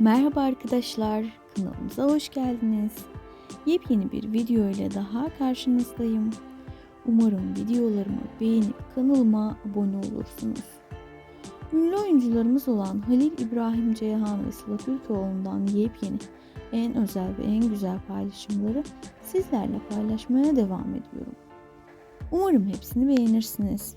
Merhaba arkadaşlar, kanalımıza hoş geldiniz. Yepyeni bir video ile daha karşınızdayım. Umarım videolarımı beğenip kanalıma abone olursunuz. Ünlü oyuncularımız olan Halil İbrahim Ceyhan ve Sıla Türkoğlu'ndan yepyeni, en özel ve en güzel paylaşımları sizlerle paylaşmaya devam ediyorum. Umarım hepsini beğenirsiniz.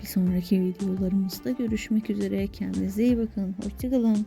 Bir sonraki videolarımızda görüşmek üzere. Kendinize iyi bakın. Hoşçakalın.